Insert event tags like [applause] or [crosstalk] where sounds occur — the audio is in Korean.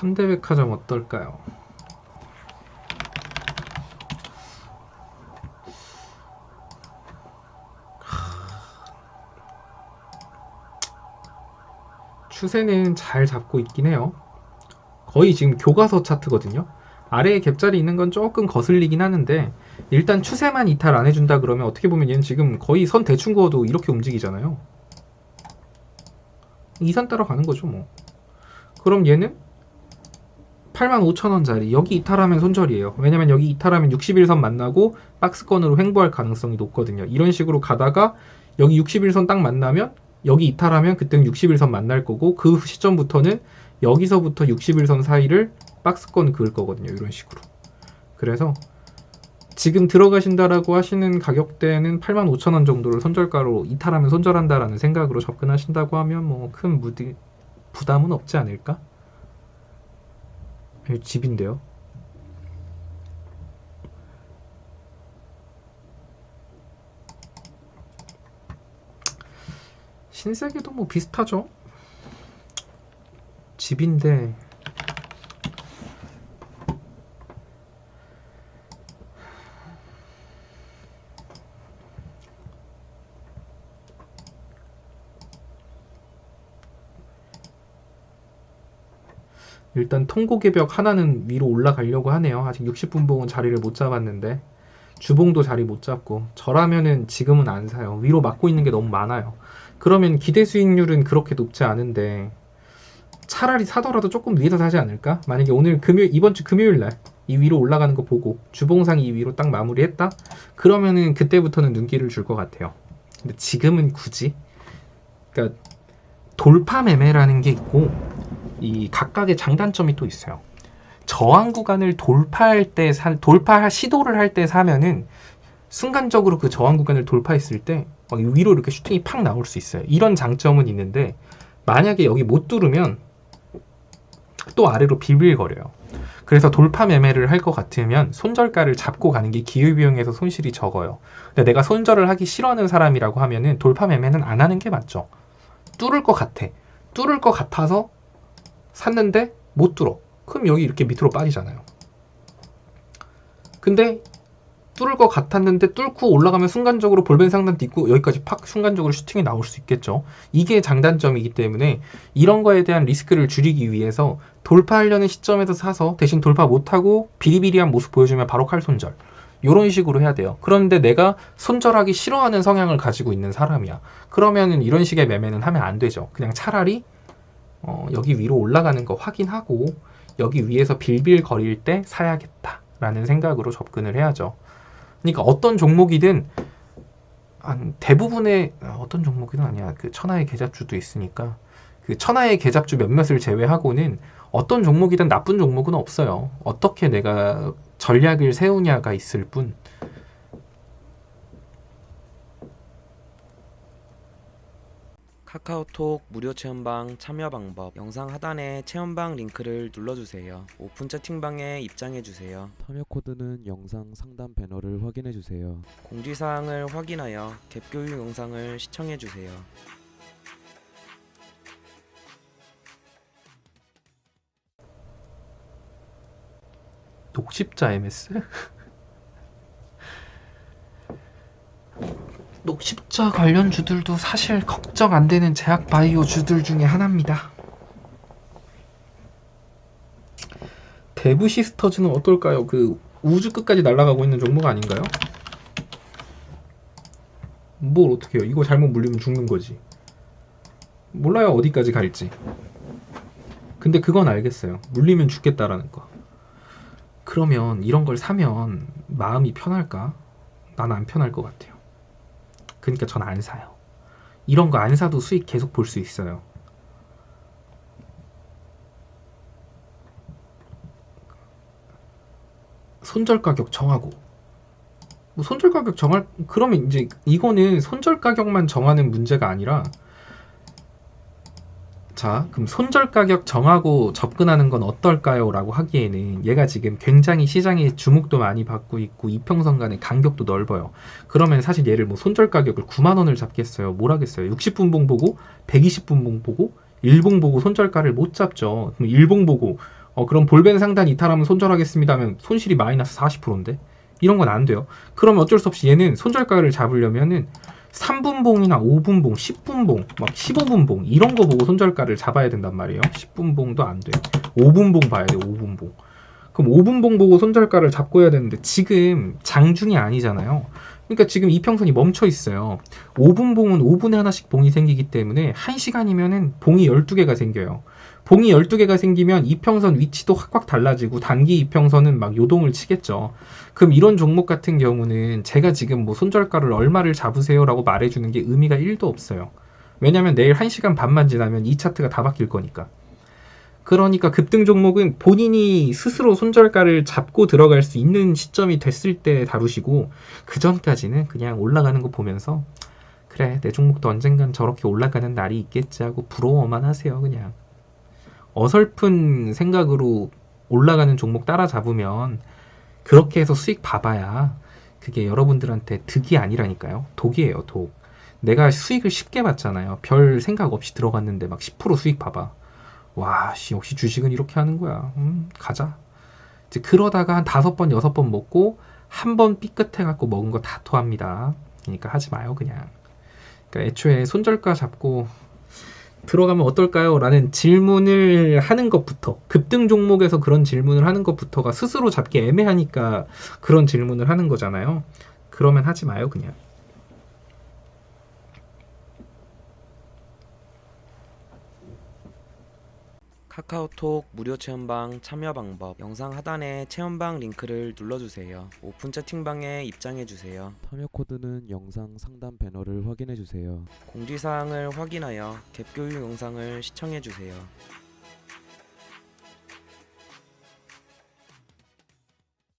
현대백화점 어떨까요? 추세는 잘 잡고 있긴 해요. 거의 지금 교과서 차트거든요. 아래에 갭자리 있는 건 조금 거슬리긴 하는데 일단 추세만 이탈 안 해준다 그러면 어떻게 보면 얘는 지금 거의 선 대충 그어도 이렇게 움직이잖아요. 이선 따라 가는 거죠 뭐. 그럼 얘는 85,000원짜리 여기 이탈하면 손절이에요. 왜냐면 여기 이탈하면 61선 만나고 박스권으로 횡보할 가능성이 높거든요. 이런 식으로 가다가 여기 61선 딱 만나면 여기 이탈하면 그때는 61선 만날 거고 그 시점부터는 여기서부터 61선 사이를 박스권 그을 거거든요. 이런 식으로. 그래서 지금 들어가신다라고 하시는 가격대는 85,000원 정도를 손절가로 이탈하면 손절한다라는 생각으로 접근하신다고 하면 뭐 큰 부담은 없지 않을까? 여기 집인데요. 신세계도 뭐 비슷하죠. 집인데 일단 통고개벽 하나는 위로 올라가려고 하네요. 아직 60분봉은 자리를 못 잡았는데 주봉도 자리 못 잡고 저라면은 지금은 안 사요. 위로 막고 있는 게 너무 많아요. 그러면 기대 수익률은 그렇게 높지 않은데 차라리 사더라도 조금 위에서 사지 않을까? 만약에 오늘 금요일 이번 주 금요일 날 이 위로 올라가는 거 보고 주봉상이 이 위로 딱 마무리했다? 그러면은 그때부터는 눈길을 줄 것 같아요. 근데 지금은 굳이 그러니까 돌파 매매라는 게 있고 이 각각의 장단점이 또 있어요. 저항 구간을 돌파할 때 사, 돌파 시도를 할 때 사면은 순간적으로 그 저항 구간을 돌파했을 때막 위로 이렇게 슈팅이 팍 나올 수 있어요. 이런 장점은 있는데 만약에 여기 못 뚫으면 또 아래로 비빌거려요. 그래서 돌파 매매를 할 것 같으면 손절가를 잡고 가는 게 기회 비용에서 손실이 적어요. 근데 내가 손절을 하기 싫어하는 사람이라고 하면은 돌파 매매는 안 하는 게 맞죠. 뚫을 것 같아. 뚫을 것 같아서 샀는데 못 뚫어. 그럼 여기 이렇게 밑으로 빠지잖아요. 근데 뚫을 것 같았는데 뚫고 올라가면 순간적으로 볼벤 상단 딛고 여기까지 팍 순간적으로 슈팅이 나올 수 있겠죠. 이게 장단점이기 때문에 이런 거에 대한 리스크를 줄이기 위해서 돌파하려는 시점에서 사서 대신 돌파 못하고 비리비리한 모습 보여주면 바로 칼 손절. 이런 식으로 해야 돼요. 그런데 내가 손절하기 싫어하는 성향을 가지고 있는 사람이야. 그러면은 이런 식의 매매는 하면 안 되죠. 그냥 차라리 어, 여기 위로 올라가는 거 확인하고 여기 위에서 빌빌 거릴 때 사야겠다라는 생각으로 접근을 해야죠. 그러니까 어떤 종목이든 한 대부분의 아, 어떤 종목이든 아니야 그 천하의 계잡주도 있으니까 그 천하의 계잡주 몇몇을 제외하고는 어떤 종목이든 나쁜 종목은 없어요. 어떻게 내가 전략을 세우냐가 있을 뿐. 카카오톡 무료 체험방 참여 방법 영상 하단에 체험방 링크를 눌러주세요. 오픈 채팅방에 입장해주세요. 참여 코드는 영상 상단 배너를 확인해 주세요. 공지사항을 확인하여 갭 교육 영상을 시청해주세요. 녹십자 MS? [laughs] 녹십자 관련 주들도 사실 걱정 안 되는 제약 바이오 주들 중에 하나입니다. 대부 시스터즈는 어떨까요? 그 우주 끝까지 날아가고 있는 종목 아닌가요? 뭘 어떻게 해요? 이거 잘못 물리면 죽는 거지. 몰라요 어디까지 갈지. 근데 그건 알겠어요. 물리면 죽겠다라는 거. 그러면 이런 걸 사면 마음이 편할까? 난 안 편할 것 같아요. 그러니까 전 안 사요. 이런 거 안 사도 수익 계속 볼 수 있어요. 손절 가격 정하고 뭐 손절 가격 정할 그러면 이제 이거는 손절 가격만 정하는 문제가 아니라 자, 그럼 손절 가격 정하고 접근하는 건 어떨까요? 라고 하기에는 얘가 지금 굉장히 시장에 주목도 많이 받고 있고 이평선 간의 간격도 넓어요. 그러면 사실 얘를 뭐 손절 가격을 9만 원을 잡겠어요? 뭘 하겠어요? 60분봉 보고 120분봉 보고 일봉 보고 손절가를 못 잡죠. 그럼 일봉 보고 어, 그럼 볼벤 상단 이탈하면 손절하겠습니다 하면 손실이 마이너스 40%인데 이런 건 안 돼요. 그러면 어쩔 수 없이 얘는 손절가를 잡으려면은 3분봉이나 5분봉, 10분봉, 막 15분봉 이런 거 보고 손절가를 잡아야 된단 말이에요. 10분봉도 안 돼. 5분봉 봐야 돼. 5분봉. 그럼 5분봉 보고 손절가를 잡고 해야 되는데 지금 장중이 아니잖아요. 그러니까 지금 이평선이 멈춰 있어요. 5분봉은 5분에 하나씩 봉이 생기기 때문에 1시간이면은 봉이 12개가 생겨요. 봉이 12개가 생기면 이평선 위치도 확확 달라지고 단기 이평선은 막 요동을 치겠죠. 그럼 이런 종목 같은 경우는 제가 지금 뭐 손절가를 얼마를 잡으세요라고 말해주는 게 의미가 1도 없어요. 왜냐면 내일 1시간 반만 지나면 이 차트가 다 바뀔 거니까. 그러니까 급등 종목은 본인이 스스로 손절가를 잡고 들어갈 수 있는 시점이 됐을 때 다루시고 그 전까지는 그냥 올라가는 거 보면서 그래 내 종목도 언젠간 저렇게 올라가는 날이 있겠지 하고 부러워만 하세요 그냥 어설픈 생각으로 올라가는 종목 따라잡으면 그렇게 해서 수익 봐봐야 그게 여러분들한테 득이 아니라니까요 독이에요 독 내가 수익을 쉽게 봤잖아요 별 생각 없이 들어갔는데 막 10% 수익 봐봐 와, 씨, 역시 주식은 이렇게 하는 거야. 음, 가자. 이제 그러다가 한 다섯 번, 여섯 번 먹고 한 번 삐끗해갖고 먹은 거 다 토합니다. 그러니까 하지 마요, 그냥. 그러니까 애초에 손절가 잡고 들어가면 어떨까요? 라는 질문을 하는 것부터, 급등 종목에서 그런 질문을 하는 것부터가 스스로 잡기 애매하니까 그런 질문을 하는 거잖아요. 그러면 하지 마요, 그냥. 카카오톡 무료 체험방 참여 방법 영상 하단에 체험방 링크를 눌러주세요. 오픈 채팅방에 입장해주세요. 참여 코드는 영상 상단 배너를 확인해 주세요. 공지사항을 확인하여 갭 교육 영상을 시청해주세요.